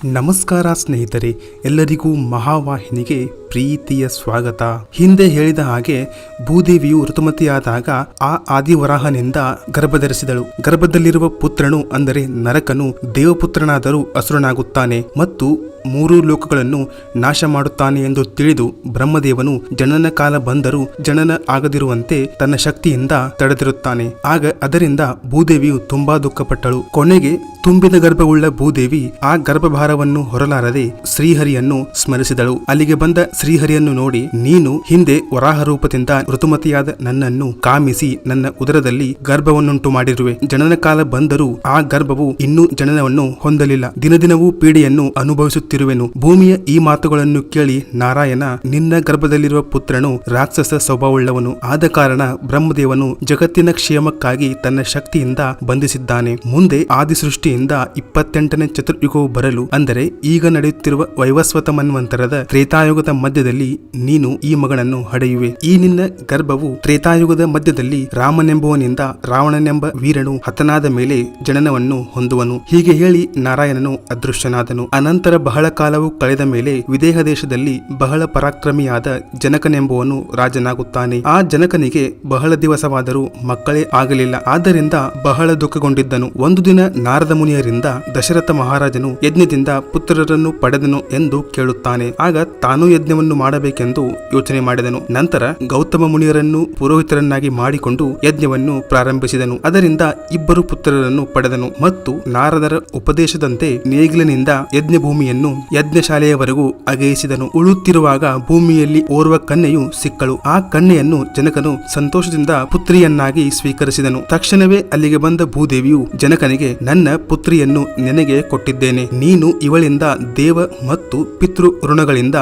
ನಮಸ್ಕಾರ ಸ್ನೇಹಿತರೆ ಎಲ್ಲರಿಗೂ ಮಹಾವಾಹಿನಿಗೆ ಪ್ರೀತಿಯ ಸ್ವಾಗತ. ಹಿಂದೆ ಹೇಳಿದ ಹಾಗೆ ಭೂದೇವಿಯು ಋತುಮತಿಯಾದಾಗ ಆ ಆದಿವರಾಹನಿಂದ ಗರ್ಭಧರಿಸಿದಳು. ಗರ್ಭದಲ್ಲಿರುವ ಪುತ್ರನು ಅಂದರೆ ನರಕನು ದೇವಪುತ್ರನಾದರೂ ಅಸುರನಾಗುತ್ತಾನೆ ಮತ್ತು ಮೂರು ಲೋಕಗಳನ್ನು ನಾಶ ಮಾಡುತ್ತಾನೆ ಎಂದು ತಿಳಿದು ಬ್ರಹ್ಮದೇವನು ಜನನ ಕಾಲ ಬಂದರೂ ಜನನ ಆಗದಿರುವಂತೆ ತನ್ನ ಶಕ್ತಿಯಿಂದ ತಡೆದಿರುತ್ತಾನೆ. ಆಗ ಅದರಿಂದ ಭೂದೇವಿಯು ತುಂಬಾ ದುಃಖಪಟ್ಟಳು. ಕೊನೆಗೆ ತುಂಬಿದ ಗರ್ಭವುಳ್ಳ ಭೂದೇವಿ ಆ ಗರ್ಭಭಾರವನ್ನು ಹೊರಲಾರದೆ ಶ್ರೀಹರಿಯನ್ನು ಸ್ಮರಿಸಿದಳು. ಅಲ್ಲಿಗೆ ಬಂದ ಶ್ರೀಹರಿಯನ್ನು ನೋಡಿ, ನೀನು ಹಿಂದೆ ವರಾಹ ರೂಪದಿಂದ ಋತುಮತಿಯಾದ ನನ್ನನ್ನು ಕಾಮಿಸಿ ನನ್ನ ಉದರದಲ್ಲಿ ಗರ್ಭವನ್ನುಂಟು ಮಾಡಿರುವೆ. ಜನನ ಕಾಲ ಬಂದರೂ ಆ ಗರ್ಭವು ಇನ್ನೂ ಜನನವನ್ನು ಹೊಂದಲಿಲ್ಲ. ದಿನದಿನವೂ ಪೀಡೆಯನ್ನು ಅನುಭವಿಸುತ್ತಿರುವೆನು. ಭೂಮಿಯ ಈ ಮಾತುಗಳನ್ನು ಕೇಳಿ ನಾರಾಯಣ, ನಿನ್ನ ಗರ್ಭದಲ್ಲಿರುವ ಪುತ್ರನು ರಾಕ್ಷಸ ಸ್ವಭಾವವುಳ್ಳವನು. ಆದ ಕಾರಣ ಬ್ರಹ್ಮದೇವನು ಜಗತ್ತಿನ ಕ್ಷೇಮಕ್ಕಾಗಿ ತನ್ನ ಶಕ್ತಿಯಿಂದ ಬಂಧಿಸಿದ್ದಾನೆ. ಮುಂದೆ ಆದಿ ಸೃಷ್ಟಿಯಿಂದ ಇಪ್ಪತ್ತೆಂಟನೇ ಚತುರ್ಯುಗವು ಬರಲು, ಅಂದರೆ ಈಗ ನಡೆಯುತ್ತಿರುವ ವೈವಸ್ವತ ಮನ್ವಂತರದ ತ್ರೇತಾಯುಗದ ಮಧ್ಯದಲ್ಲಿ ನೀನು ಈ ಮಗನನ್ನು ಹಡೆಯುವೆ. ಈ ನಿನ್ನ ಗರ್ಭವು ತ್ರೇತಾಯುಗದ ಮಧ್ಯದಲ್ಲಿ ರಾಮನೆಂಬುವನಿಂದ ರಾವಣನೆಂಬ ವೀರನು ಹತನಾದ ಮೇಲೆ ಜನನವನ್ನು ಹೊಂದುವನು. ಹೀಗೆ ಹೇಳಿ ನಾರಾಯಣನು ಅದೃಶ್ಯನಾದನು ಅನಂತರ ಬಹಳ ಕಾಲವು ಕಳೆದ ಮೇಲೆ ವಿದೇಹ ದೇಶದಲ್ಲಿ ಬಹಳ ಪರಾಕ್ರಮಿಯಾದ ಜನಕನೆಂಬುವನು ರಾಜನಾಗುತ್ತಾನೆ. ಆ ಜನಕನಿಗೆ ಬಹಳ ದಿವಸವಾದರೂ ಮಕ್ಕಳೇ ಆಗಲಿಲ್ಲ. ಆದ್ದರಿಂದ ಬಹಳ ದುಃಖಗೊಂಡಿದ್ದನು. ಒಂದು ದಿನ ನಾರದ ಮುನಿಯರಿಂದ ದಶರಥ ಮಹಾರಾಜನು ಯಜ್ಞದಿಂದ ಪುತ್ರರನ್ನು ಪಡೆದನು ಎಂದು ಕೇಳುತ್ತಾನೆ. ಆಗ ತಾನೂ ಯಜ್ಞವನ್ನು ಮಾಡಬೇಕೆಂದು ಯೋಚನೆ ಮಾಡಿದನು. ನಂತರ ಗೌತಮ ಮುನಿಯರನ್ನು ಪುರೋಹಿತರನ್ನಾಗಿ ಮಾಡಿಕೊಂಡು ಯಜ್ಞವನ್ನು ಪ್ರಾರಂಭಿಸಿದನು. ಅದರಿಂದ ಇಬ್ಬರು ಪುತ್ರರನ್ನು ಪಡೆದನು ಮತ್ತು ನಾರದರ ಉಪದೇಶದಂತೆ ನೇಗಿಲಿನಿಂದ ಯಜ್ಞ ಭೂಮಿಯನ್ನು ಯಜ್ಞಶಾಲೆಯವರೆಗೂ ಅಗೆಯಿಸಿದನು. ಉಳುತ್ತಿರುವಾಗ ಭೂಮಿಯಲ್ಲಿ ಓರ್ವ ಕನ್ನೆಯು ಸಿಕ್ಕಳು. ಆ ಕನ್ನೆಯನ್ನು ಜನಕನು ಸಂತೋಷದಿಂದ ಪುತ್ರಿಯನ್ನಾಗಿ ಸ್ವೀಕರಿಸಿದನು. ತಕ್ಷಣವೇ ಅಲ್ಲಿಗೆ ಬಂದ ಭೂದೇವಿಯು ಜನಕನಿಗೆ, ನನ್ನ ಪುತ್ರಿಯನ್ನು ನಿನಗೆ ಕೊಟ್ಟಿದ್ದೇನೆ. ನೀನು ಇವಳಿಂದ ದೇವ ಮತ್ತು ಪಿತೃ ಋಣಗಳಿಂದ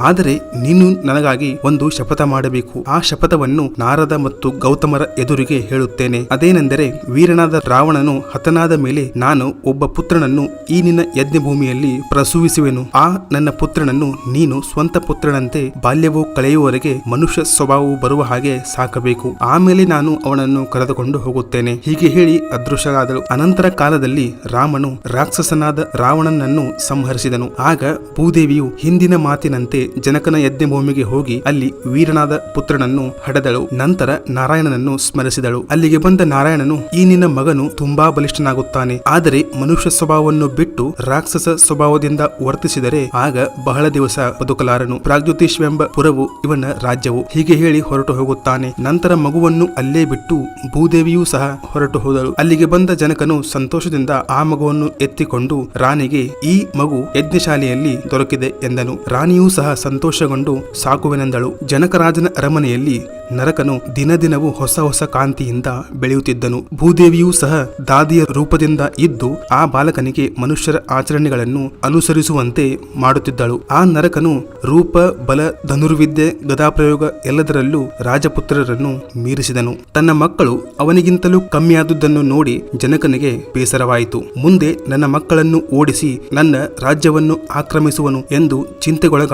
ಆದರೆ ನೀನು ನನಗಾಗಿ ಒಂದು ಶಪಥ ಮಾಡಬೇಕು. ಆ ಶಪಥವನ್ನು ನಾರದ ಮತ್ತು ಗೌತಮರ ಎದುರಿಗೆ ಹೇಳುತ್ತೇನೆ. ಅದೇನೆಂದರೆ ವೀರನಾದ ರಾವಣನು ಹತನಾದ ಮೇಲೆ ನಾನು ಒಬ್ಬ ಪುತ್ರನನ್ನು ಈ ನಿನ್ನ ಯಜ್ಞ ಭೂಮಿಯಲ್ಲಿ ಪ್ರಸೂವಿಸುವೆನು. ಆ ನನ್ನ ಪುತ್ರನನ್ನು ನೀನು ಸ್ವಂತ ಪುತ್ರನಂತೆ ಬಾಲ್ಯವು ಕಳೆಯುವವರೆಗೆ ಮನುಷ್ಯ ಸ್ವಭಾವವು ಬರುವ ಹಾಗೆ ಸಾಕಬೇಕು. ಆಮೇಲೆ ನಾನು ಅವನನ್ನು ಕರೆದುಕೊಂಡು ಹೋಗುತ್ತೇನೆ. ಹೀಗೆ ಹೇಳಿ ಅದೃಶ್ಯರಾದಳು ಅನಂತರ ಕಾಲದಲ್ಲಿ ರಾಮನು ರಾಕ್ಷಸನಾದ ರಾವಣನನ್ನು ಸಂಹರಿಸಿದನು. ಆಗ ಭೂದೇವಿಯು ಹಿಂದಿನ ಮಾತಿನಂತೆ ಜನಕನ ಯಜ್ಞ ಭೂಮಿಗೆ ಹೋಗಿ ಅಲ್ಲಿ ವೀರನಾದ ಪುತ್ರನನ್ನು ಹಡೆದಳು. ನಂತರ ನಾರಾಯಣನನ್ನು ಸ್ಮರಿಸಿದಳು. ಅಲ್ಲಿಗೆ ಬಂದ ನಾರಾಯಣನು, ಈ ನಿನ್ನ ಮಗನು ತುಂಬಾ ಬಲಿಷ್ಠನಾಗುತ್ತಾನೆ. ಆದರೆ ಮನುಷ್ಯ ಸ್ವಭಾವವನ್ನು ಬಿಟ್ಟು ರಾಕ್ಷಸ ಸ್ವಭಾವದಿಂದ ವರ್ತಿಸಿದರೆ ಆಗ ಬಹಳ ದಿವಸ ಬದುಕಲಾರನು. ಪ್ರಾಗ್ಜ್ಯೋತಿಷ್ವೆಂಬ ಪುರವು ಇವನ ರಾಜ್ಯವು. ಹೀಗೆ ಹೇಳಿ ಹೊರಟು ಹೋಗುತ್ತಾನೆ. ನಂತರ ಮಗುವನ್ನು ಅಲ್ಲೇ ಬಿಟ್ಟು ಭೂದೇವಿಯೂ ಸಹ ಹೊರಟು ಹೋದಳು. ಅಲ್ಲಿಗೆ ಬಂದ ಜನಕನು ಸಂತೋಷದಿಂದ ಆ ಮಗುವನ್ನು ಎತ್ತಿಕೊಂಡು, ರಾಣಿಗೆ ಈ ಮಗು ಯಜ್ಞಶಾಲೆಯಲ್ಲಿ ದೊರಕಿದೆ ಎಂದನು. ರಾಣಿಯೂ ಸಹ ಸಂತೋಷಗೊಂಡು ಸಾಕುವೆನೆಂದಳು. ಜನಕರಾಜನ ಅರಮನೆಯಲ್ಲಿ ನರಕನು ದಿನದಿನವೂ ಹೊಸ ಹೊಸ ಕಾಂತಿಯಿಂದ ಬೆಳೆಯುತ್ತಿದ್ದನು. ಭೂದೇವಿಯೂ ಸಹ ದಾದಿಯ ರೂಪದಿಂದ ಇದ್ದು ಆ ಬಾಲಕನಿಗೆ ಮನುಷ್ಯರ ಆಚರಣೆಗಳನ್ನು ಅನುಸರಿಸುವಂತೆ ಮಾಡುತ್ತಿದ್ದಳು. ಆ ನರಕನು ರೂಪ, ಬಲ, ಧನುರ್ವಿದ್ಯೆ, ಗದಾಪ್ರಯೋಗ ಎಲ್ಲದರಲ್ಲೂ ರಾಜಪುತ್ರರನ್ನು ಮೀರಿಸಿದನು. ತನ್ನ ಮಕ್ಕಳು ಅವನಿಗಿಂತಲೂ ಕಮ್ಮಿಯಾದುದನ್ನು ನೋಡಿ ಜನಕನಿಗೆ ಬೇಸರವಾಯಿತು. ಮುಂದೆ ನನ್ನ ಮಕ್ಕಳನ್ನು ಓಡಿಸಿ ನನ್ನ ರಾಜ್ಯವನ್ನು ಆಕ್ರಮಿಸುವನು ಎಂದು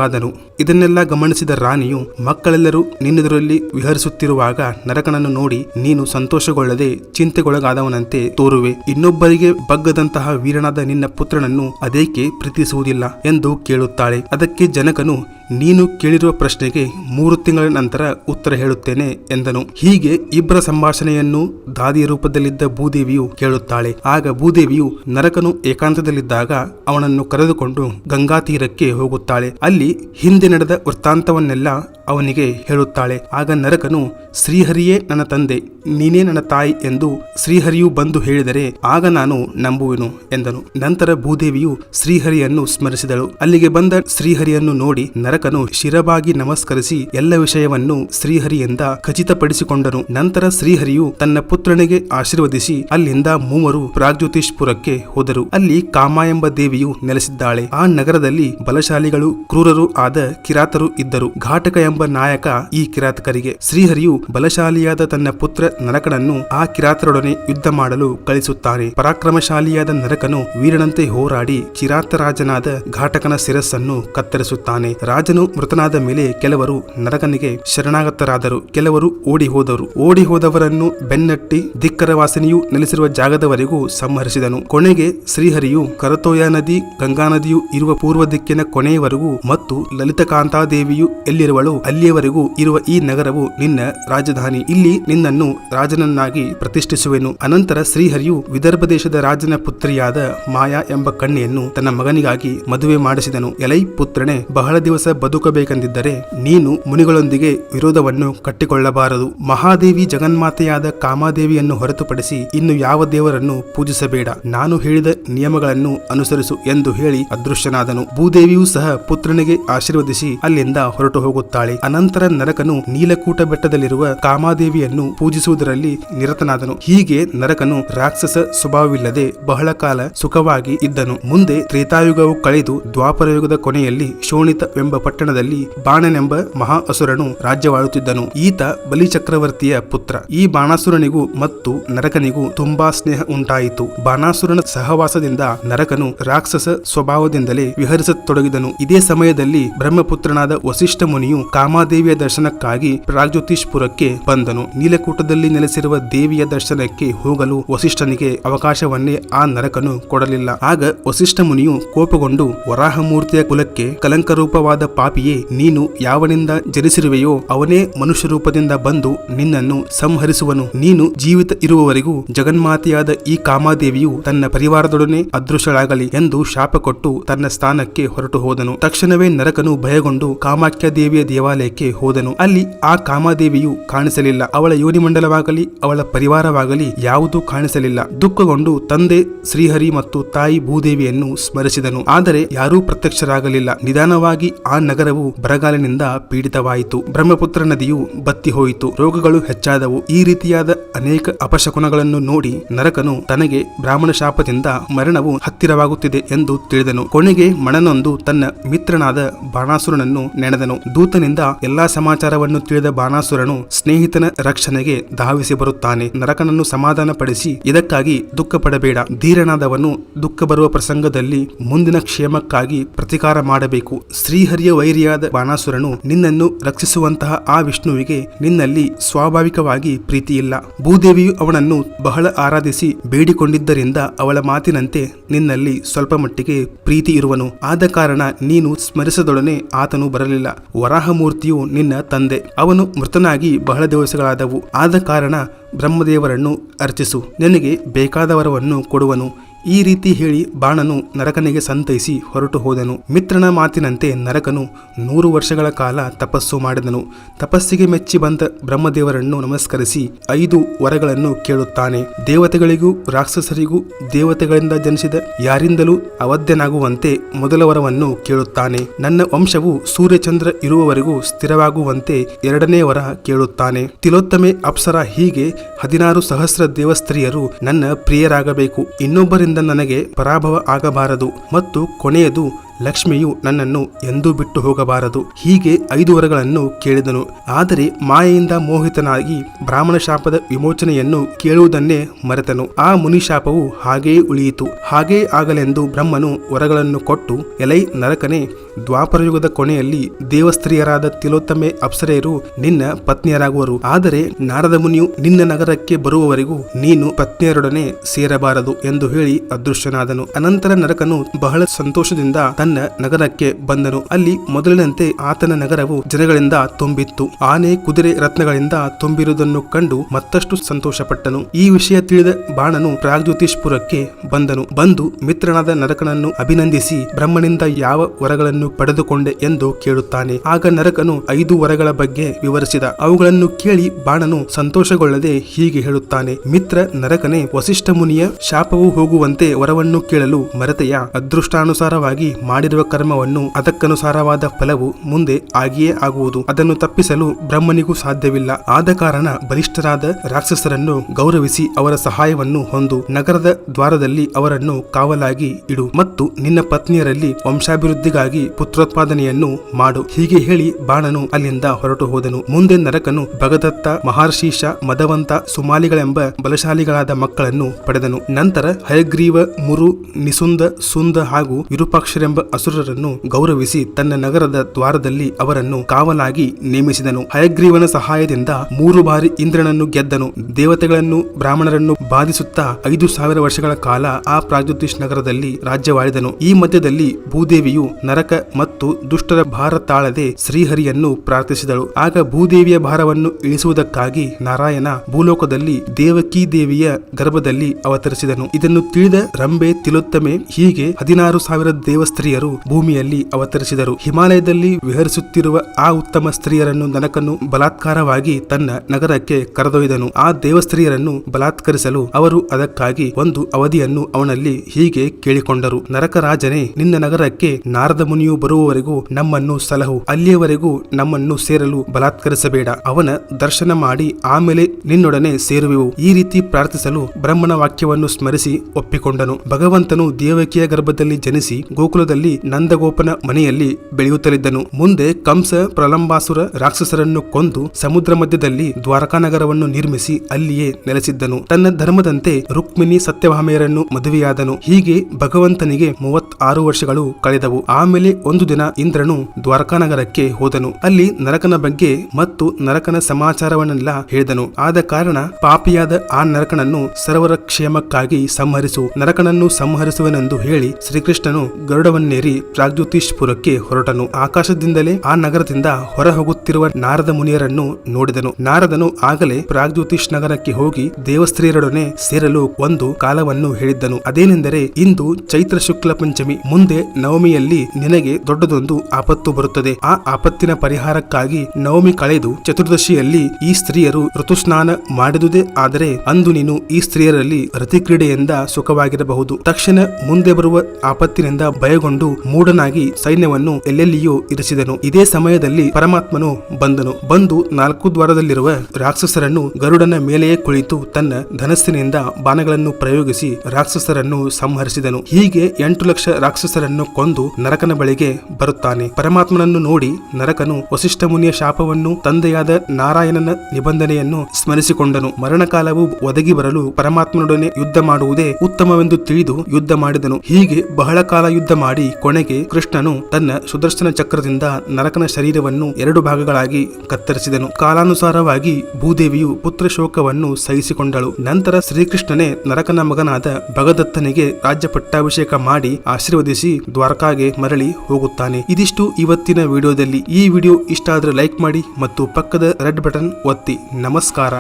ಚಿಂತೆಗೊಳಗಾದನು ಇದನ್ನೆಲ್ಲ ಗಮನಿಸಿದ ರಾಣಿಯು ಮಕ್ಕಳೆಲ್ಲರೂ ನಿನ್ನೆದುರಲ್ಲಿ ವಿಹರಿಸುತ್ತಿರುವಾಗ ನರಕನನ್ನು ನೋಡಿ ನೀನು ಸಂತೋಷಗೊಳ್ಳದೆ ಚಿಂತೆಗೊಳಗಾದವನಂತೆ ತೋರುವೆ. ಇನ್ನೊಬ್ಬರಿಗೆ ಬಗ್ಗದಂತಹ ವೀರನಾದ ನಿನ್ನ ಪುತ್ರನನ್ನು ಅದೇಕೆ ಪ್ರೀತಿಸುವುದಿಲ್ಲ ಎಂದು ಕೇಳುತ್ತಾಳೆ. ಅದಕ್ಕೆ ಜನಕನು ನೀನು ಕೇಳಿರುವ ಪ್ರಶ್ನೆಗೆ ಮೂರು ತಿಂಗಳ ನಂತರ ಉತ್ತರ ಹೇಳುತ್ತೇನೆ ಎಂದನು. ಹೀಗೆ ಇಬ್ಬರ ಸಂಭಾಷಣೆಯನ್ನು ದಾದಿಯ ರೂಪದಲ್ಲಿದ್ದ ಭೂದೇವಿಯು ಕೇಳುತ್ತಾಳೆ. ಆಗ ಭೂದೇವಿಯು ನರಕನು ಏಕಾಂತದಲ್ಲಿದ್ದಾಗ ಅವನನ್ನು ಕರೆದುಕೊಂಡು ಗಂಗಾ ತೀರಕ್ಕೆ ಹೋಗುತ್ತಾಳೆ. ಅಲ್ಲಿ ಹಿಂದೆ ನಡೆದ ವೃತ್ತಾಂತವನ್ನೆಲ್ಲ ಅವನಿಗೆ ಹೇಳುತ್ತಾಳೆ. ಆಗ ನರಕನು, ಶ್ರೀಹರಿಯೇ ನನ್ನ ತಂದೆ, ನೀನೇ ನನ್ನ ತಾಯಿ ಎಂದು ಶ್ರೀಹರಿಯು ಬಂದು ಹೇಳಿದರೆ ಆಗ ನಾನು ನಂಬುವೆನು ಎಂದನು. ನಂತರ ಭೂದೇವಿಯು ಶ್ರೀಹರಿಯನ್ನು ಸ್ಮರಿಸಿದಳು. ಅಲ್ಲಿಗೆ ಬಂದ ಶ್ರೀಹರಿಯನ್ನು ನೋಡಿ ನರಕನು ಶಿರಬಾಗಿ ನಮಸ್ಕರಿಸಿ ಎಲ್ಲ ವಿಷಯವನ್ನು ಶ್ರೀಹರಿಯಿಂದ ಖಚಿತಪಡಿಸಿಕೊಂಡನು. ನಂತರ ಶ್ರೀಹರಿಯು ತನ್ನ ಪುತ್ರನಿಗೆ ಆಶೀರ್ವದಿಸಿ ಅಲ್ಲಿಂದ ಮೂವರು ಪ್ರಾಗ್ಜ್ಯೋತಿಷ್ಪುರಕ್ಕೆ ಹೋದರು. ಅಲ್ಲಿ ಕಾಮ ಎಂಬ ದೇವಿಯು ನೆಲೆಸಿದ್ದಾಳೆ. ಆ ನಗರದಲ್ಲಿ ಬಲಶಾಲಿಗಳು ಕ್ರೂರರು ಆದ ಕಿರಾತರು ಇದ್ದರು. ಘಾಟಕ ಎಂಬ ನಾಯಕ ಈ ಕಿರಾತಕರಿಗೆ. ಶ್ರೀಹರಿಯು ಬಲಶಾಲಿಯಾದ ತನ್ನ ಪುತ್ರ ನರಕನನ್ನು ಆ ಕಿರಾತರೊಡನೆ ಯುದ್ಧ ಮಾಡಲು ಕಳಿಸುತ್ತಾನೆ ಪರಾಕ್ರಮಶಾಲಿಯಾದ ನರಕನು ವೀರನಂತೆ ಹೋರಾಡಿ ಕಿರಾತರಾಜನಾದ ಘಾಟಕನ ಶಿರಸ್ಸನ್ನು ಕತ್ತರಿಸುತ್ತಾನೆ. ರಾಜ ರಾಜನು ಮೃತನಾದ ಮೇಲೆ ಕೆಲವರು ನರಕನಿಗೆ ಶರಣಾಗತರಾದರು. ಕೆಲವರು ಓಡಿ ಹೋದರು. ಓಡಿ ಹೋದವರನ್ನು ಬೆನ್ನಟ್ಟಿ ದಿಕ್ಕರ ವಾಸನೆಯು ನೆಲೆಸಿರುವ ಜಾಗದವರೆಗೂ ಸಂಹರಿಸಿದನು. ಕೊನೆಗೆ ಶ್ರೀಹರಿಯು ಕರತೋಯ ನದಿ, ಗಂಗಾ ನದಿಯು ಇರುವ ಪೂರ್ವ ದಿಕ್ಕಿನ ಕೊನೆಯವರೆಗೂ ಮತ್ತು ಲಲಿತಕಾಂತಾದೇವಿಯು ಎಲ್ಲಿರುವಳು ಅಲ್ಲಿಯವರೆಗೂ ಇರುವ ಈ ನಗರವು ನಿನ್ನ ರಾಜಧಾನಿ. ಇಲ್ಲಿ ನಿನ್ನನ್ನು ರಾಜನನ್ನಾಗಿ ಪ್ರತಿಷ್ಠಿಸುವೆನು. ಅನಂತರ ಶ್ರೀಹರಿಯು ವಿದರ್ಭ ದೇಶದ ರಾಜನ ಪುತ್ರಿಯಾದ ಮಾಯಾ ಎಂಬ ಕಣ್ಣೆಯನ್ನು ತನ್ನ ಮಗನಿಗಾಗಿ ಮದುವೆ ಮಾಡಿಸಿದನು. ಎಲೈ ಪುತ್ರನೇ, ಬಹಳ ದಿವಸ ಬದುಕಬೇಕೆಂದಿದ್ದರೆ ನೀನು ಮುನಿಗಳೊಂದಿಗೆ ವಿರೋಧವನ್ನು ಕಟ್ಟಿಕೊಳ್ಳಬಾರದು. ಮಹಾದೇವಿ ಜಗನ್ಮಾತೆಯಾದ ಕಾಮಾದೇವಿಯನ್ನು ಹೊರತುಪಡಿಸಿ ಇನ್ನು ಯಾವ ದೇವರನ್ನು ಪೂಜಿಸಬೇಡ. ನಾನು ಹೇಳಿದ ನಿಯಮಗಳನ್ನು ಅನುಸರಿಸು ಎಂದು ಹೇಳಿ ಅದೃಶ್ಯನಾದನು ಭೂದೇವಿಯೂ ಸಹ ಪುತ್ರನಿಗೆ ಆಶೀರ್ವದಿಸಿ ಅಲ್ಲಿಂದ ಹೊರಟು ಹೋಗುತ್ತಾಳೆ. ಅನಂತರ ನರಕನು ನೀಲಕೂಟ ಬೆಟ್ಟದಲ್ಲಿರುವ ಕಾಮಾದೇವಿಯನ್ನು ಪೂಜಿಸುವುದರಲ್ಲಿ ನಿರತನಾದನು. ಹೀಗೆ ನರಕನು ರಾಕ್ಷಸ ಸ್ವಭಾವವಿಲ್ಲದೆ ಬಹಳ ಕಾಲ ಸುಖವಾಗಿ ಇದ್ದನು. ಮುಂದೆ ತ್ರೇತಾಯುಗವು ಕಳೆದು ದ್ವಾಪರಯುಗದ ಕೊನೆಯಲ್ಲಿ ಶೋಣಿತವೆಂಬ ಪಟ್ಟಣದಲ್ಲಿ ಬಾಣನೆಂಬ ಮಹಾ ಅಸುರನು ರಾಜ್ಯವಾಳುತ್ತಿದ್ದನು. ಈತ ಬಲಿಚಕ್ರವರ್ತಿಯ ಪುತ್ರ. ಈ ಬಾಣಾಸುರನಿಗೂ ಮತ್ತು ನರಕನಿಗೂ ತುಂಬಾ ಸ್ನೇಹ ಉಂಟಾಯಿತು. ಬಾಣಾಸುರನ ಸಹವಾಸದಿಂದ ನರಕನು ರಾಕ್ಷಸ ಸ್ವಭಾವದಿಂದಲೇ ವಿಹರಿಸತೊಡಗಿದನು. ಇದೇ ಸಮಯದಲ್ಲಿ ಬ್ರಹ್ಮಪುತ್ರನಾದ ವಸಿಷ್ಠ ಮುನಿಯು ಕಾಮಾದೇವಿಯ ದರ್ಶನಕ್ಕಾಗಿ ಪ್ರಾಗ್ಜ್ಯೋತಿಷ್ಪುರಕ್ಕೆ ಬಂದನು. ನೀಲಕೂಟದಲ್ಲಿ ನೆಲೆಸಿರುವ ದೇವಿಯ ದರ್ಶನಕ್ಕೆ ಹೋಗಲು ವಸಿಷ್ಠನಿಗೆ ಅವಕಾಶವನ್ನೇ ಆ ನರಕನು ಕೊಡಲಿಲ್ಲ. ಆಗ ವಸಿಷ್ಠ ಮುನಿಯು ಕೋಪಗೊಂಡು ವರಾಹಮೂರ್ತಿಯ ಕುಲಕ್ಕೆ ಕಲಂಕರೂಪವಾದ ಪಾಪಿಯೇ, ನೀನು ಯಾವನಿಂದ ಜನಿಸಿರುವೆಯೋ ಅವನೇ ಮನುಷ್ಯ ರೂಪದಿಂದ ಬಂದು ನಿನ್ನನ್ನು ಸಂಹರಿಸುವನು. ನೀನು ಜೀವಿತ ಇರುವವರೆಗೂ ಜಗನ್ಮಾತೆಯಾದ ಈ ಕಾಮಾದೇವಿಯು ತನ್ನ ಪರಿವಾರದೊಡನೆ ಅದೃಶ್ಯಳಾಗಲಿ ಎಂದು ಶಾಪ ಕೊಟ್ಟು ತನ್ನ ಸ್ಥಾನಕ್ಕೆ ಹೊರಟು ಹೋದನು ತಕ್ಷಣವೇ ನರಕನು ಭಯಗೊಂಡು ಕಾಮಾಖ್ಯ ದೇವಿಯ ದೇವಾಲಯಕ್ಕೆ ಹೋದನು. ಅಲ್ಲಿ ಆ ಕಾಮಾದೇವಿಯು ಕಾಣಿಸಲಿಲ್ಲ. ಅವಳ ಯೋನಿಮಂಡಲವಾಗಲಿ, ಅವಳ ಪರಿವಾರವಾಗಲಿ ಯಾವುದೂ ಕಾಣಿಸಲಿಲ್ಲ. ದುಃಖಗೊಂಡು ತಂದೆ ಶ್ರೀಹರಿ ಮತ್ತು ತಾಯಿ ಭೂದೇವಿಯನ್ನು ಸ್ಮರಿಸಿದನು. ಆದರೆ ಯಾರೂ ಪ್ರತ್ಯಕ್ಷರಾಗಲಿಲ್ಲ. ನಿಧಾನವಾಗಿ ಆ ನಗರವು ಬರಗಾಲಿನಿಂದ ಪೀಡಿತವಾಯಿತು. ಬ್ರಹ್ಮಪುತ್ರ ನದಿಯು ಬತ್ತಿ ಹೋಯಿತು. ರೋಗಗಳು ಹೆಚ್ಚಾದವು. ಈ ರೀತಿಯಾದ ಅನೇಕ ಅಪಶಕುನಗಳನ್ನು ನೋಡಿ ನರಕನು ತನಗೆ ಬ್ರಾಹ್ಮಣ ಶಾಪದಿಂದ ಮರಣವು ಹತ್ತಿರವಾಗುತ್ತಿದೆ ಎಂದು ತಿಳಿದನು. ಕೊನೆಗೆ ಮಣನೊಂದು ತನ್ನ ಮಿತ್ರನಾದ ಬಾಣಾಸುರನನ್ನು ನೆನೆದನು. ದೂತನಿಂದ ಎಲ್ಲಾ ಸಮಾಚಾರವನ್ನು ತಿಳಿದ ಬಾಣಾಸುರನು ಸ್ನೇಹಿತನ ರಕ್ಷಣೆಗೆ ಧಾವಿಸಿ ಬರುತ್ತಾನೆ. ನರಕನನ್ನು ಸಮಾಧಾನಪಡಿಸಿ ಇದಕ್ಕಾಗಿ ದುಃಖ ಪಡಬೇಡ ಧೀರನಾದವನು ದುಃಖ ಬರುವ ಪ್ರಸಂಗದಲ್ಲಿ ಮುಂದಿನ ಕ್ಷೇಮಕ್ಕಾಗಿ ಪ್ರತಿಕಾರ ಮಾಡಬೇಕು. ಶ್ರೀಹರಿಯ ವೈರಿಯಾದ ಬಾಣಾಸುರನು ನಿನ್ನನ್ನು ರಕ್ಷಿಸುವಂತಹ ಆ ವಿಷ್ಣುವಿಗೆ ನಿನ್ನಲ್ಲಿ ಸ್ವಾಭಾವಿಕವಾಗಿ ಪ್ರೀತಿಯಿಲ್ಲ. ಭೂದೇವಿಯು ಅವನನ್ನು ಬಹಳ ಆರಾಧಿಸಿ ಬೇಡಿಕೊಂಡಿದ್ದರಿಂದ ಅವಳ ಮಾತಿನಂತೆ ನಿನ್ನಲ್ಲಿ ಸ್ವಲ್ಪ ಮಟ್ಟಿಗೆ ಪ್ರೀತಿ ಇರುವನು. ಆದ ಕಾರಣ ನೀನು ಸ್ಮರಿಸದೊಡನೆ ಆತನು ಬರಲಿಲ್ಲ. ವರಾಹಮೂರ್ತಿಯು ನಿನ್ನ ತಂದೆ. ಅವನು ಮೃತನಾಗಿ ಬಹಳ ದಿವಸಗಳಾದವು. ಆದ ಕಾರಣ ಬ್ರಹ್ಮದೇವರನ್ನು ಅರ್ಚಿಸು. ನಿನಗೆ ಬೇಕಾದವರವನ್ನು ಕೊಡುವನು. ಈ ರೀತಿ ಹೇಳಿ ಬಾಣನು ನರಕನಿಗೆ ಸಂತೈಸಿ ಹೊರಟು ಹೋದನು. ಮಿತ್ರನ ಮಾತಿನಂತೆ ನರಕನು ನೂರು ವರ್ಷಗಳ ಕಾಲ ತಪಸ್ಸು ಮಾಡಿದನು. ತಪಸ್ಸಿಗೆ ಮೆಚ್ಚಿ ಬಂದ ಬ್ರಹ್ಮದೇವರನ್ನು ನಮಸ್ಕರಿಸಿ ಐದು ವರಗಳನ್ನು ಕೇಳುತ್ತಾನೆ. ದೇವತೆಗಳಿಗೂ ರಾಕ್ಷಸರಿಗೂ ದೇವತೆಗಳಿಂದ ಜನಿಸಿದ ಯಾರಿಂದಲೂ ಅವಧ್ಯನಾಗುವಂತೆ ಮೊದಲ ವರವನ್ನು ಕೇಳುತ್ತಾನೆ. ನನ್ನ ವಂಶವು ಸೂರ್ಯಚಂದ್ರ ಇರುವವರೆಗೂ ಸ್ಥಿರವಾಗುವಂತೆ ಎರಡನೇ ವರ ಕೇಳುತ್ತಾನೆ. ತಿಲೋತ್ತಮೆ ಅಪ್ಸರ ಹೀಗೆ ಹದಿನಾರು ಸಹಸ್ರ ದೇವಸ್ತ್ರೀಯರು ನನ್ನ ಪ್ರಿಯರಾಗಬೇಕು. ಇನ್ನೊಬ್ಬರಿಂದ ನನಗೆ ಪರಾಭವ ಆಗಬಾರದು ಮತ್ತು ಕೊನೆಯದು ಲಕ್ಷ್ಮಿಯು ನನ್ನನ್ನು ಎಂದೂ ಬಿಟ್ಟು ಹೋಗಬಾರದು. ಹೀಗೆ ಐದು ವರಗಳನ್ನು ಕೇಳಿದನು. ಆದರೆ ಮಾಯೆಯಿಂದ ಮೋಹಿತನಾಗಿ ಬ್ರಾಹ್ಮಣ ಶಾಪದ ವಿಮೋಚನೆಯನ್ನು ಕೇಳುವುದನ್ನೇ ಮರೆತನು. ಆ ಮುನಿಶಾಪವು ಹಾಗೆಯೇ ಉಳಿಯಿತು. ಹಾಗೇ ಆಗಲೆಂದು ಬ್ರಹ್ಮನು ವರಗಳನ್ನು ಕೊಟ್ಟು, ಎಲೈ ನರಕನೇ, ದ್ವಾಪರಯುಗದ ಕೊನೆಯಲ್ಲಿ ದೇವಸ್ತ್ರೀಯರಾದ ತಿಲೋತ್ತಮೆ ಅಪ್ಸರೆಯರು ನಿನ್ನ ಪತ್ನಿಯರಾಗುವರು. ಆದರೆ ನಾರದ ಮುನಿಯು ನಿನ್ನ ನಗರಕ್ಕೆ ಬರುವವರೆಗೂ ನೀನು ಪತ್ನಿಯರೊಡನೆ ಸೇರಬಾರದು ಎಂದು ಹೇಳಿ ಅದೃಶ್ಯನಾದನು ಅನಂತರ ನರಕನು ಬಹಳ ಸಂತೋಷದಿಂದ ನಗರಕ್ಕೆ ಬಂದನು. ಅಲ್ಲಿ ಮೊದಲಿನಂತೆ ಆತನ ನಗರವು ಜನಗಳಿಂದ ತುಂಬಿತ್ತು. ಆನೆ, ಕುದುರೆ ರತ್ನಗಳಿಂದ ತುಂಬಿರುವುದನ್ನು ಕಂಡು ಮತ್ತಷ್ಟು ಸಂತೋಷಪಟ್ಟನು. ಈ ವಿಷಯ ತಿಳಿದ ಬಾಣನು ಪ್ರಾಗ್ಜ್ಯೋತಿಷ್ಪುರಕ್ಕೆ ಬಂದನು. ಬಂದು ಮಿತ್ರನಾದ ನರಕನನ್ನು ಅಭಿನಂದಿಸಿ ಬ್ರಹ್ಮನಿಂದ ಯಾವ ವರಗಳನ್ನು ಪಡೆದುಕೊಂಡೆ ಎಂದು ಕೇಳುತ್ತಾನೆ. ಆಗ ನರಕನು ಐದು ವರಗಳ ಬಗ್ಗೆ ವಿವರಿಸಿದ. ಅವುಗಳನ್ನು ಕೇಳಿ ಬಾಣನು ಸಂತೋಷಗೊಳ್ಳದೆ ಹೀಗೆ ಹೇಳುತ್ತಾನೆ. ಮಿತ್ರ ನರಕನೇ, ವಸಿಷ್ಠ ಮುನಿಯ ಶಾಪವು ಹೋಗುವಂತೆ ವರವನ್ನು ಕೇಳಲು ಮರತೆಯ ಅದೃಷ್ಟಾನುಸಾರವಾಗಿ ಮಾಡಿರುವ ಕರ್ಮವನ್ನು ಅದಕ್ಕನುಸಾರವಾದ ಫಲವು ಮುಂದೆ ಆಗಿಯೇ ಆಗುವುದು. ಅದನ್ನು ತಪ್ಪಿಸಲು ಬ್ರಹ್ಮನಿಗೂ ಸಾಧ್ಯವಿಲ್ಲ. ಆದ ಕಾರಣ ಬಲಿಷ್ಠರಾದ ರಾಕ್ಷಸರನ್ನು ಗೌರವಿಸಿ ಅವರ ಸಹಾಯವನ್ನು ಹೊಂದು ನಗರದ ದ್ವಾರದಲ್ಲಿ ಅವರನ್ನು ಕಾವಲಾಗಿ ಇಡು ಮತ್ತು ನಿನ್ನ ಪತ್ನಿಯರಲ್ಲಿ ವಂಶಾಭಿವೃದ್ಧಿಗಾಗಿ ಪುತ್ರೋತ್ಪಾದನೆಯನ್ನು ಮಾಡು. ಹೀಗೆ ಹೇಳಿ ಬಾಣನು ಅಲ್ಲಿಂದ ಹೊರಟು ಹೋದನು. ಮುಂದೆ ನರಕನು ಭಗದತ್ತ, ಮಹರ್ಷೀಶ, ಮದವಂತ, ಸುಮಾಲಿಗಳೆಂಬ ಬಲಶಾಲಿಗಳಾದ ಮಕ್ಕಳನ್ನು ಪಡೆದನು. ನಂತರ ಹಯಗ್ರೀವ, ಮುರು, ನಿಸುಂದ, ಸುಂದ ಹಾಗೂ ವಿರೂಪಾಕ್ಷರೆಂಬ ಅಸುರರನ್ನು ಗೌರವಿಸಿ ತನ್ನ ನಗರದ ದ್ವಾರದಲ್ಲಿ ಅವರನ್ನು ಕಾವಲಾಗಿ ನೇಮಿಸಿದನು. ಹಯಗ್ರೀವನ ಸಹಾಯದಿಂದ ಮೂರು ಬಾರಿ ಇಂದ್ರನನ್ನು ಗೆದ್ದನು. ದೇವತೆಗಳನ್ನು, ಬ್ರಾಹ್ಮಣರನ್ನು ಬಾಧಿಸುತ್ತಾ ಐದು ಸಾವಿರ ವರ್ಷಗಳ ಕಾಲ ಆ ಪ್ರಾಗ್ಜ್ಯೋತಿಷ್ ನಗರದಲ್ಲಿ ರಾಜ್ಯವಾಳಿದನು. ಈ ಮಧ್ಯದಲ್ಲಿ ಭೂದೇವಿಯು ನರಕ ಮತ್ತು ದುಷ್ಟರ ಭಾರ ತಾಳದೆ ಶ್ರೀಹರಿಯನ್ನು ಪ್ರಾರ್ಥಿಸಿದಳು. ಆಗ ಭೂದೇವಿಯ ಭಾರವನ್ನು ಇಳಿಸುವುದಕ್ಕಾಗಿ ನಾರಾಯಣ ಭೂಲೋಕದಲ್ಲಿ ದೇವಕೀ ದೇವಿಯ ಗರ್ಭದಲ್ಲಿ ಅವತರಿಸಿದನು. ಇದನ್ನು ತಿಳಿದ ರಂಬೆ ತಿಲೋತ್ತಮೆ ಹೀಗೆ ಹದಿನಾರು ಸಾವಿರ ದೇವಸ್ತ್ರೀಯರು ಭೂಮಿಯಲ್ಲಿ ಅವತರಿಸಿದರು. ಹಿಮಾಲಯದಲ್ಲಿ ವಿಹರಿಸುತ್ತಿರುವ ಆ ಉತ್ತಮ ಸ್ತ್ರೀಯರನ್ನು ನನಕನ್ನು ಬಲಾತ್ಕಾರವಾಗಿ ತನ್ನ ನಗರಕ್ಕೆ ಕರೆದೊಯ್ದನು. ಆ ದೇವಸ್ತ್ರೀಯರನ್ನು ಬಲಾತ್ಕರಿಸಲು ಅವರು ಅದಕ್ಕಾಗಿ ಒಂದು ಅವಧಿಯನ್ನು ಅವನಲ್ಲಿ ಹೀಗೆ ಕೇಳಿಕೊಂಡರು. ನರಕರಾಜನೇ, ನಿನ್ನ ನಗರಕ್ಕೆ ನಾರದ ಮುನಿಯು ಬರುವವರೆಗೂ ನಮ್ಮನ್ನು ಸಲಹು. ಅಲ್ಲಿಯವರೆಗೂ ನಮ್ಮನ್ನು ಸೇರಲು ಬಲಾತ್ಕರಿಸಬೇಡ. ಅವನ ದರ್ಶನ ಮಾಡಿ ಆಮೇಲೆ ನಿನ್ನೊಡನೆ ಸೇರುವೆವು. ಈ ರೀತಿ ಪ್ರಾರ್ಥಿಸಲು ಬ್ರಹ್ಮನ ವಾಕ್ಯವನ್ನು ಸ್ಮರಿಸಿ ಒಪ್ಪಿಕೊಂಡನು. ಭಗವಂತನು ದೇವಕಿಯ ಗರ್ಭದಲ್ಲಿ ಜನಿಸಿ ಗೋಕುಲದಲ್ಲಿ ನಂದಗೋಪನ ಮನೆಯಲ್ಲಿ ಬೆಳೆಯುತ್ತಲಿದ್ದನು. ಮುಂದೆ ಕಂಸ ಪ್ರಲಂಬಾಸುರ ರಾಕ್ಷಸರನ್ನು ಕೊಂದು ಸಮುದ್ರ ಮಧ್ಯದಲ್ಲಿ ದ್ವಾರಕಾನಗರವನ್ನು ನಿರ್ಮಿಸಿ ಅಲ್ಲಿಯೇ ನೆಲೆಸಿದ್ದನು. ತನ್ನ ಧರ್ಮದಂತೆ ರುಕ್ಮಿಣಿ ಸತ್ಯಭಾಮೆಯರನ್ನು ಮದುವೆಯಾದನು. ಹೀಗೆ ಭಗವಂತನಿಗೆ ಮೂವತ್ತಾರು ವರ್ಷಗಳು ಕಳೆದವು. ಆಮೇಲೆ ಒಂದು ದಿನ ಇಂದ್ರನು ದ್ವಾರಕಾನಗರಕ್ಕೆ ಹೋದನು. ಅಲ್ಲಿ ನರಕನ ಬಗ್ಗೆ ಮತ್ತು ನರಕನ ಸಮಾಚಾರವನ್ನೆಲ್ಲ ಹೇಳಿದನು. ಆದ ಕಾರಣ ಪಾಪಿಯಾದ ಆ ನರಕನನ್ನು ಸರ್ವರ ಕ್ಷೇಮಕ್ಕಾಗಿ ಸಂಹರಿಸು, ನರಕನನ್ನು ಸಂಹರಿಸುವನೆಂದು ಹೇಳಿ ಶ್ರೀಕೃಷ್ಣನು ಗರುಡವನ್ನೇರಿ ಪ್ರಾಗ್ಜ್ಯೋತಿಷ್ಪುರಕ್ಕೆ ಹೊರಟನು. ಆಕಾಶದಿಂದಲೇ ಆ ನಗರದಿಂದ ಹೊರ ಹೋಗುತ್ತಿರುವ ನಾರದ ಮುನಿಯರನ್ನು ನೋಡಿದನು. ನಾರದನು ಆಗಲೇ ಪ್ರಾಗ್ಜ್ಯೋತಿಷ್ ನಗರಕ್ಕೆ ಹೋಗಿ ದೇವಸ್ತ್ರೀಯರೊಡನೆ ಸೇರಲು ಒಂದು ಕಾಲವನ್ನು ಹೇಳಿದ್ದನು. ಅದೇನೆಂದರೆ, ಇಂದು ಚೈತ್ರ ಶುಕ್ಲ ಪಂಚಮಿ, ಮುಂದೆ ನವಮಿಯಲ್ಲಿ ನಿನಗೆ ದೊಡ್ಡದೊಂದು ಆಪತ್ತು ಬರುತ್ತದೆ. ಆ ಆಪತ್ತಿನ ಪರಿಹಾರಕ್ಕಾಗಿ ನವಮಿ ಕಳೆದು ಚತುರ್ದಶಿಯಲ್ಲಿ ಈ ಸ್ತ್ರೀಯರು ಋತುಸ್ನಾನ ಮಾಡಿದುದೇ ಆದರೆ, ಅಂದು ನೀನು ಈ ಸ್ತ್ರೀಯರಲ್ಲಿ ರತಿಕ್ರೀಡೆಯಿಂದ ಸುಖವಾಗಿರಬಹುದು. ತಕ್ಷಣ ಮುಂದೆ ಬರುವ ಆಪತ್ತಿನಿಂದ ಭಯಗೊಂಡು ಮೂಢನಾಗಿ ಸೈನ್ಯವನ್ನು ಎಲ್ಲೆಲ್ಲಿಯೂ ಇರಿಸಿದನು. ಇದೇ ಸಮಯದಲ್ಲಿ ಪರಮಾತ್ಮನು ಬಂದನು. ಬಂದು ನಾಲ್ಕು ದ್ವಾರದಲ್ಲಿರುವ ರಾಕ್ಷಸರನ್ನು ಗರುಡನ ಮೇಲೆಯೇ ಕುಳಿತು ತನ್ನ ಧನಸ್ಸಿನಿಂದ ಬಾಣಗಳನ್ನು ಪ್ರಯೋಗಿಸಿ ರಾಕ್ಷಸರನ್ನು ಸಂಹರಿಸಿದನು. ಹೀಗೆ ಎಂಟು ಲಕ್ಷ ರಾಕ್ಷಸರನ್ನು ಕೊಂದು ನರಕನ ಬಳಿಗೆ ಬರುತ್ತಾನೆ. ಪರಮಾತ್ಮನನ್ನು ನೋಡಿ ನರಕನು ವಸಿಷ್ಠ ಮುನಿಯ ಶಾಪವನ್ನು, ತಂದೆಯಾದ ನಾರಾಯಣನ ನಿಬಂಧನೆಯನ್ನು ಸ್ಮರಿಸಿಕೊಂಡನು. ಮರಣಕಾಲವು ಒದಗಿ ಬರಲು ಪರಮಾತ್ಮನೊಡನೆ ಯುದ್ಧ ಮಾಡುವುದೇ ಉತ್ತಮವೆಂದು ತಿಳಿದು ಯುದ್ಧ ಮಾಡಿದನು. ಹೀಗೆ ಬಹಳ ಕಾಲ ಯುದ್ಧ ಮಾಡಿ ಕೊನೆಗೆ ಕೃಷ್ಣನು ತನ್ನ ಸುದರ್ಶನ ಚಕ್ರದಿಂದ ನರಕನ ಶರೀರವನ್ನು ಎರಡು ಭಾಗಗಳಾಗಿ ಕತ್ತರಿಸಿದನು. ಕಾಲಾನುಸಾರವಾಗಿ ಭೂದೇವಿಯು ಪುತ್ರ ಶೋಕವನ್ನು ಸಹಿಸಿಕೊಂಡಳು. ನಂತರ ಶ್ರೀಕೃಷ್ಣನೇ ನರಕನ ಮಗನಾದ ಭಗದತ್ತನಿಗೆ ರಾಜ್ಯ ಪಟ್ಟಾಭಿಷೇಕ ಮಾಡಿ ಆಶೀರ್ವದಿಸಿ ದ್ವಾರಕಾಗೆ ಮರಳಿ ಹೋಗುತ್ತಾನೆ. ಇದಿಷ್ಟು ಇವತ್ತಿನ ವಿಡಿಯೋದಲ್ಲಿ. ಈ ವಿಡಿಯೋ ಇಷ್ಟ ಆದ್ರೆ ಲೈಕ್ ಮಾಡಿ ಮತ್ತು ಪಕ್ಕದ ರೆಡ್ ಬಟನ್ ಒತ್ತಿ. ನಮಸ್ಕಾರ.